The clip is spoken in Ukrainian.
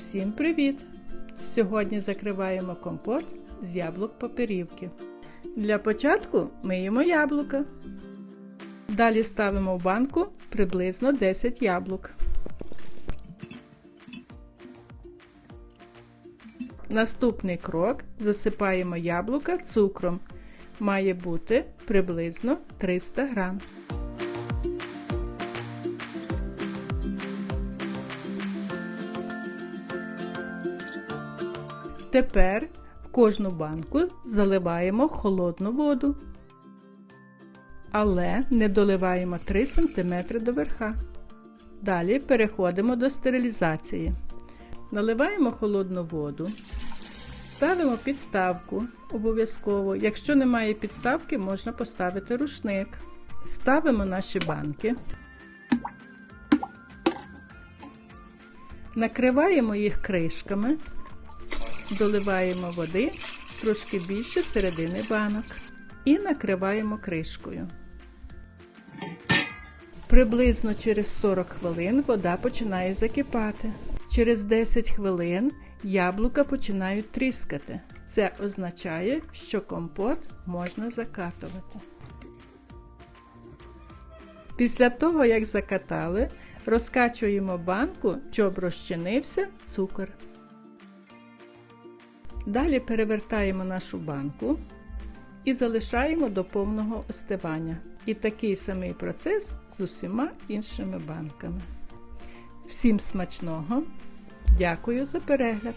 Всім привіт! Сьогодні закриваємо компот з яблук папірівки. Для початку миємо яблука. Далі ставимо в банку приблизно 10 яблук. Наступний крок засипаємо яблука цукром. Має бути приблизно 300 грам. Тепер в кожну банку заливаємо холодну воду, але не доливаємо 3 см до верха. Далі переходимо до стерилізації. Наливаємо холодну воду, ставимо підставку обов'язково. Якщо немає підставки, можна поставити рушник. Ставимо наші банки. Накриваємо їх кришками доливаємо води трошки більше середини банок і накриваємо кришкою. Приблизно через 40 хвилин вода починає закипати. Через 10 хвилин яблука починають тріскати. Це означає, що компот можна закатувати. Після того, як закатали, розкачуємо банку, щоб розчинився цукор. Далі перевертаємо нашу банку і залишаємо до повного остивання. І такий самий процес з усіма іншими банками. Всім смачного! Дякую за перегляд!